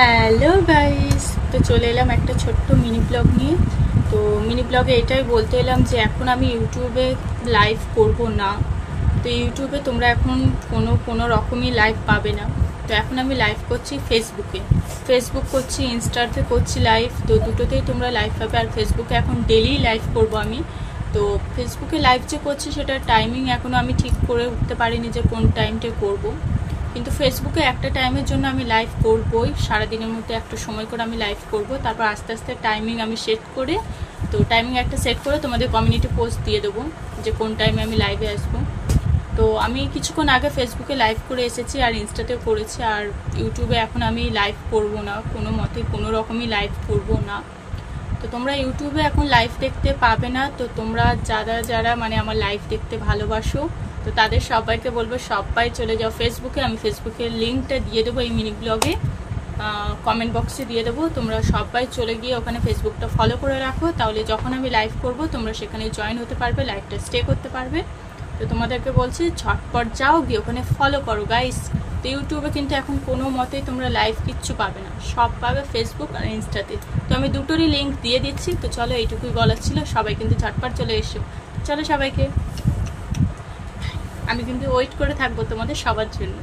Hello guys, তো চলে এলাম একটা ছোট্ট মিনি ব্লগ নিয়ে। তো মিনি ব্লগে এটাই বলতে এলাম যে এখন আমি ইউটিউবে লাইভ করব না। তো ইউটিউবে তোমরা এখন কোনো কোনো রকমই লাইভ পাবে না। তো এখন আমি লাইভ করছি ফেসবুকে ফেসবুক করছি ইনস্টাতে করছি লাইভ তো দুটোতেই তোমরা লাইভ পাবে। আর ফেসবুকে এখন ডেলি লাইভ করব আমি। তো ফেসবুকে লাইভ যে করছি সেটা টাইমিং এখনও আমি ঠিক করে উঠতে পারিনি যে কোন টাইমটা করব। কিন্তু ফেসবুকে একটা টাইমের জন্য আমি লাইভ করবই। সারাদিনের মধ্যে একটা সময় করে আমি লাইভ করব। তারপর আস্তে আস্তে টাইমিং আমি সেট করে, তো টাইমিং একটা সেট করে তোমাদের কমিউনিটি পোস্ট দিয়ে দেবো যে কোন টাইমে আমি লাইভে আসব। তো আমি কিছুক্ষণ আগে ফেসবুকে লাইভ করে এসেছি আর ইনস্টাতেও করেছি আর ইউটিউবে এখন আমি লাইভ করব না। কোনো মতে কোনো রকমই লাইভ করব না। তো তোমরা ইউটিউবে এখন লাইভ দেখতে পাবে না। তো তোমরা যারা যারা মানে আমার লাইভ দেখতে ভালোবাসো, তো তাদের সবাইকে বলব সবাই চলে যাও ফেসবুকে আমি ফেসবুকের লিঙ্কটা দিয়ে দেবো এই মিনি ব্লগে কমেন্ট বক্সে দিয়ে দেবো। তোমরা সবাই চলে গিয়ে ওখানে ফেসবুকটা ফলো করে রাখো। তাহলে যখন আমি লাইভ করব, তোমরা সেখানে জয়েন হতে পারবে লাইভটা স্টে করতে পারবে। তো তোমাদেরকে বলছি, ঝটপট যাও, গিয়ে ওখানে ফলো করো গাইস তো ইউটিউবে কিন্তু এখন কোনো মতেই তোমরা লাইভ কিচ্ছু পাবে না। সব পাবে ফেসবুক আর ইনস্টাতে তো আমি দুটোরই লিঙ্ক দিয়ে দিচ্ছি, তো চলো এইটুকুই বলার ছিল। সবাই কিন্তু ঝটপট চলে এসো। চলো সবাইকে। আমি কিন্তু ওয়েট করে থাকব তোমাদের সবার জন্য।